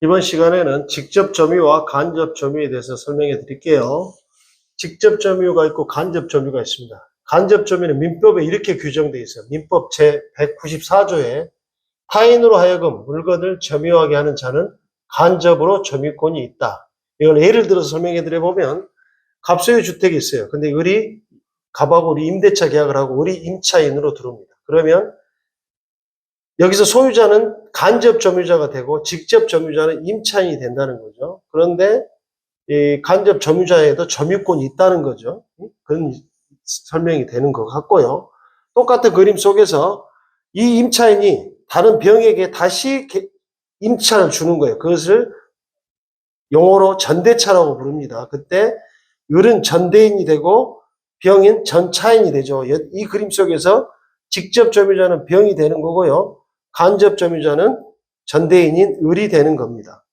이번 시간에는 직접 점유와 간접 점유에 대해서 설명해 드릴게요. 직접 점유가 있고 간접 점유가 있습니다. 간접 점유는 민법에 이렇게 규정되어 있어요. 민법 제 194조에 타인으로 하여금 물건을 점유하게 하는 자는 간접으로 점유권이 있다. 이걸 예를 들어서 설명해 드려보면 갑소유 주택이 있어요. 근데 우리 갑하고 우리 임대차 계약을 하고 우리 임차인으로 들어옵니다. 그러면 여기서 소유자는 간접 점유자가 되고 직접 점유자는 임차인이 된다는 거죠. 그런데 이 간접 점유자에도 점유권이 있다는 거죠. 그런 설명이 되는 것 같고요. 똑같은 그림 속에서 이 임차인이 다른 병에게 다시 개- 임차를 주는 거예요. 그것을 용어로 전대차라고 부릅니다. 그때 을은 전대인이 되고 병인 전차인이 되죠. 여- 이 그림 속에서 직접 점유자는 병이 되는 거고요. 간접 점유자는 전대인인 을이 되는 겁니다.